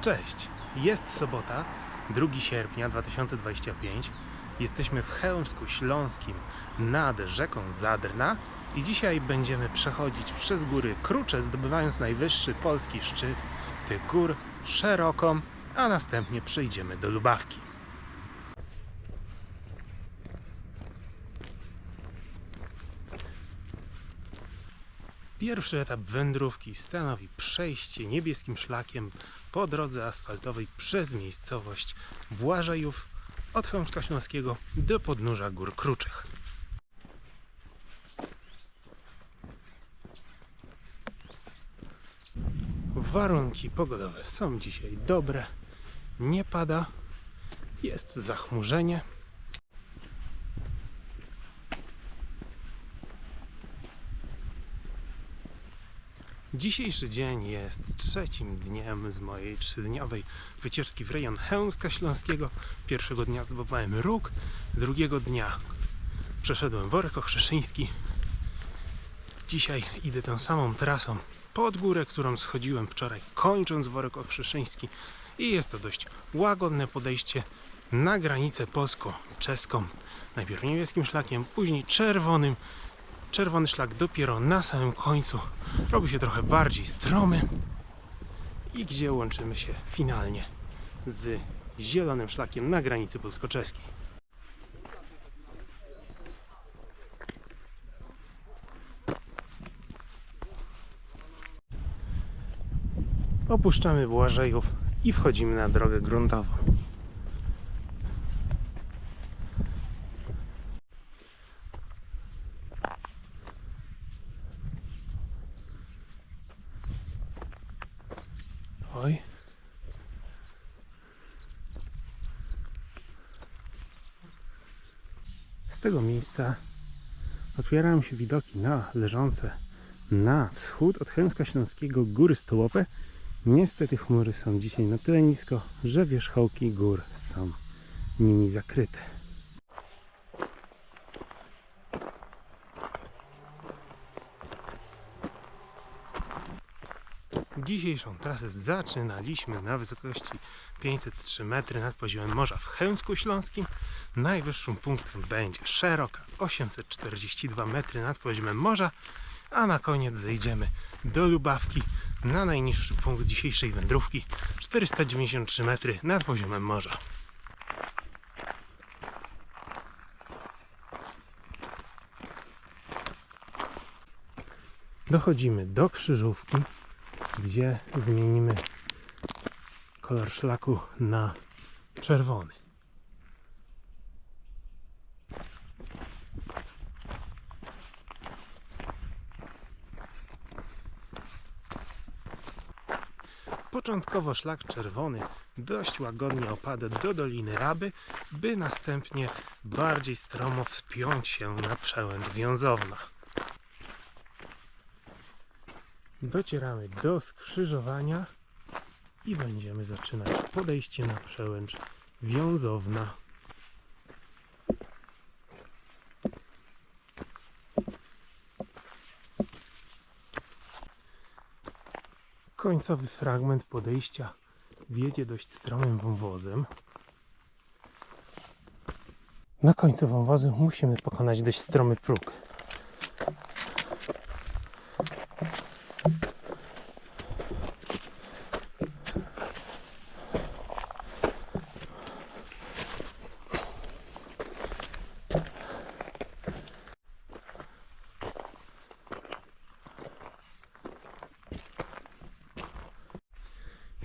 Cześć! Jest sobota, 2 sierpnia 2025. Jesteśmy w Chełmsku Śląskim nad rzeką Zadrna i dzisiaj będziemy przechodzić przez góry Krucze, zdobywając najwyższy polski szczyt tych gór szeroką, a następnie przejdziemy do Lubawki. Pierwszy etap wędrówki stanowi przejście niebieskim szlakiem po drodze asfaltowej przez miejscowość Błażejów od Chełmska Śląskiego do podnóża Gór Kruczych. Warunki pogodowe są dzisiaj dobre, nie pada, jest zachmurzenie. Dzisiejszy dzień jest trzecim dniem z mojej trzydniowej wycieczki w rejon Chełmska Śląskiego. Pierwszego dnia zdobywałem róg, drugiego dnia przeszedłem worek okrzeszyński. Dzisiaj idę tą samą trasą pod górę, którą schodziłem wczoraj, kończąc worek okrzeszyński. I jest to dość łagodne podejście na granicę polsko-czeską. Najpierw niebieskim szlakiem, później czerwonym, czerwony szlak dopiero na samym końcu robi się trochę bardziej stromy i gdzie łączymy się finalnie z zielonym szlakiem na granicy polsko-czeskiej. Opuszczamy Błażejów i wchodzimy na drogę gruntową. Oj. Z tego miejsca otwierają się widoki na leżące na wschód od Chełmska Śląskiego góry stołowe. Niestety chmury są dzisiaj na tyle nisko, że wierzchołki gór są nimi zakryte. Dzisiejszą trasę zaczynaliśmy na wysokości 503 metry nad poziomem morza w Chełmsku Śląskim. Najwyższym punktem będzie szeroka 842 metry nad poziomem morza, a na koniec zejdziemy do Lubawki na najniższy punkt dzisiejszej wędrówki 493 metry nad poziomem morza. Dochodzimy do krzyżówki gdzie zmienimy kolor szlaku na czerwony. Początkowo szlak czerwony dość łagodnie opada do Doliny Raby, by następnie bardziej stromo wspiąć się na przełęcz wiązowna. Docieramy do skrzyżowania i będziemy zaczynać podejście na przełęcz wiązowna. Końcowy fragment podejścia wiedzie dość stromym wąwozem. Na końcu wąwozu musimy pokonać dość stromy próg.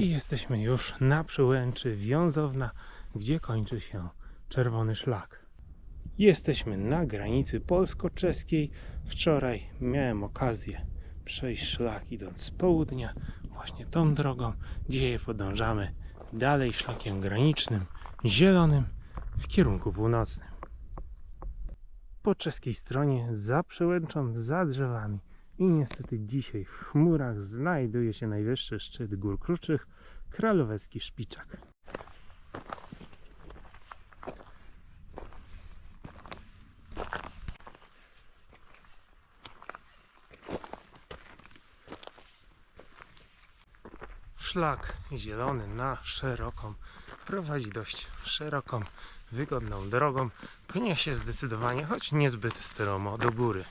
I jesteśmy już na przełęczy Wiązowna, gdzie kończy się czerwony szlak. Jesteśmy na granicy polsko-czeskiej. Wczoraj miałem okazję przejść szlak idąc z południa, właśnie tą drogą. Dzisiaj podążamy dalej szlakiem granicznym, zielonym w kierunku północnym. Po czeskiej stronie, za przełęczą, za drzewami i niestety dzisiaj w chmurach znajduje się najwyższy szczyt gór kruczych, Kralowecki Szpiczak. Szlak zielony na szeroką prowadzi dość szeroką, wygodną drogą. Pnie się zdecydowanie, choć niezbyt stromo do góry.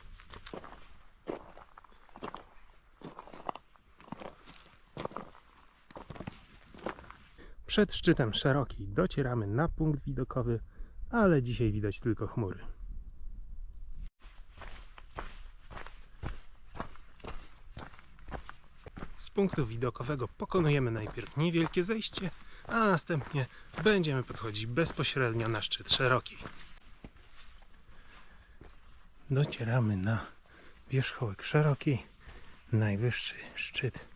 Przed szczytem szeroki docieramy na punkt widokowy, ale dzisiaj widać tylko chmury. Z punktu widokowego pokonujemy najpierw niewielkie zejście, a następnie będziemy podchodzić bezpośrednio na szczyt szeroki. Docieramy na wierzchołek szeroki, najwyższy szczyt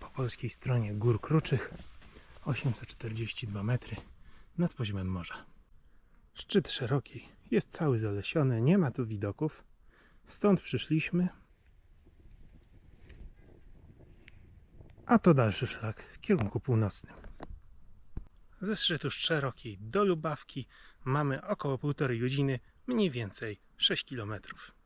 po polskiej stronie Gór Kruczych, 842 metry nad poziomem morza. Szczyt szeroki jest cały zalesiony, nie ma tu widoków. Stąd przyszliśmy. A to dalszy szlak w kierunku północnym. Ze szczytu szerokiej do Lubawki mamy około półtorej godziny, mniej więcej 6 kilometrów.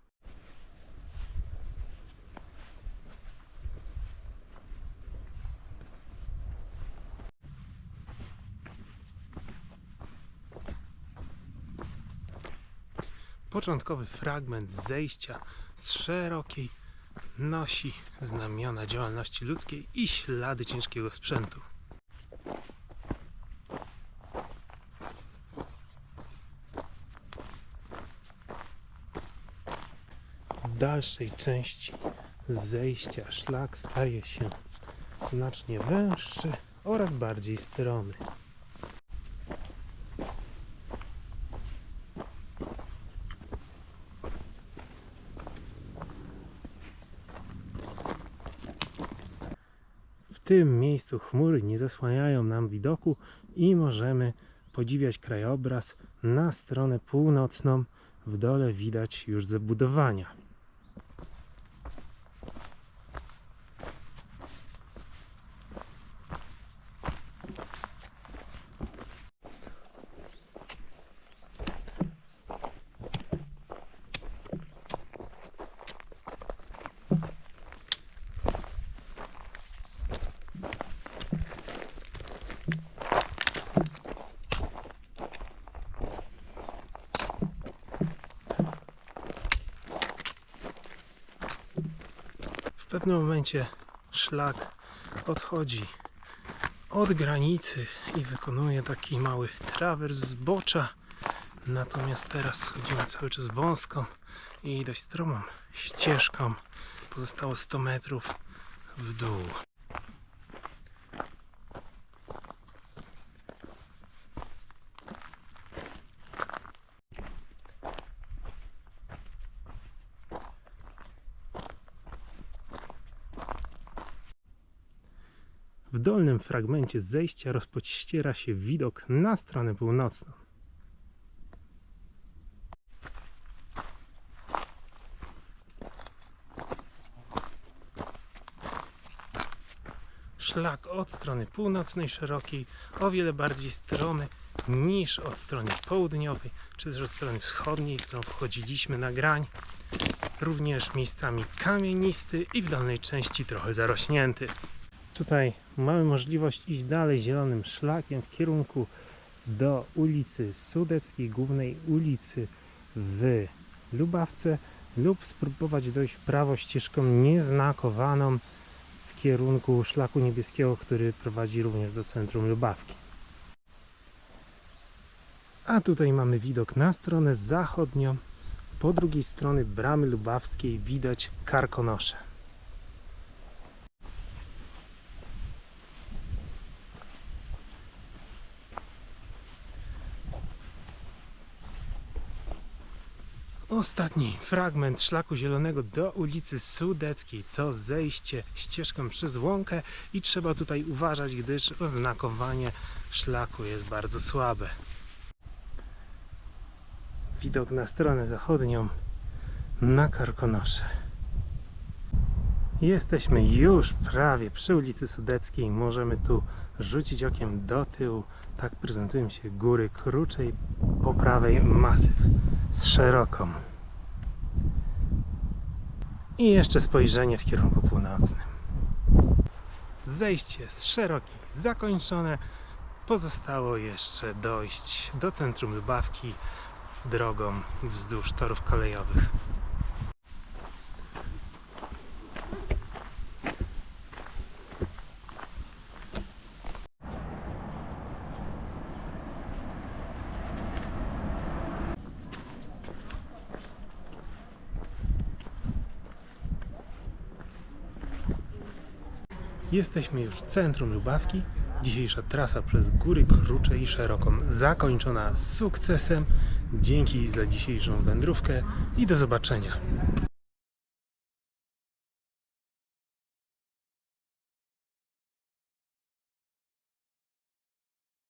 Początkowy fragment zejścia z szerokiej nosi znamiona działalności ludzkiej i ślady ciężkiego sprzętu. W dalszej części zejścia szlak staje się znacznie węższy oraz bardziej stromy. Tym miejscu chmury nie zasłaniają nam widoku i możemy podziwiać krajobraz na stronę północną. W dole widać już zabudowania. Pewnym momencie szlak odchodzi od granicy i wykonuje taki mały trawers zbocza. Natomiast teraz schodzimy cały czas wąską i dość stromą ścieżką. Pozostało 100 metrów w dół. W dolnym fragmencie zejścia rozpościera się widok na stronę północną. Szlak od strony północnej szeroki, o wiele bardziej stromy niż od strony południowej, czy też od strony wschodniej, którą wchodziliśmy na grań. Również miejscami kamienisty i w dolnej części trochę zarośnięty. Tutaj mamy możliwość iść dalej zielonym szlakiem w kierunku do ulicy Sudeckiej, głównej ulicy w Lubawce lub spróbować dojść w prawo ścieżką nieznakowaną w kierunku szlaku niebieskiego, który prowadzi również do centrum Lubawki. A tutaj mamy widok na stronę zachodnią. Po drugiej stronie bramy lubawskiej widać Karkonosze. Ostatni fragment szlaku zielonego do ulicy Sudeckiej to zejście ścieżką przez łąkę i trzeba tutaj uważać, gdyż oznakowanie szlaku jest bardzo słabe. Widok na stronę zachodnią na Karkonosze. Jesteśmy już prawie przy ulicy Sudeckiej. Możemy tu rzucić okiem do tyłu. Tak prezentują się góry Kruczej, po prawej masyw z szeroką. I jeszcze spojrzenie w kierunku północnym. Zejście z szerokiej zakończone. Pozostało jeszcze dojść do centrum Lubawki drogą wzdłuż torów kolejowych. Jesteśmy już w centrum Lubawki. Dzisiejsza trasa przez Góry Krucze i Szeroką zakończona sukcesem. Dzięki za dzisiejszą wędrówkę i do zobaczenia.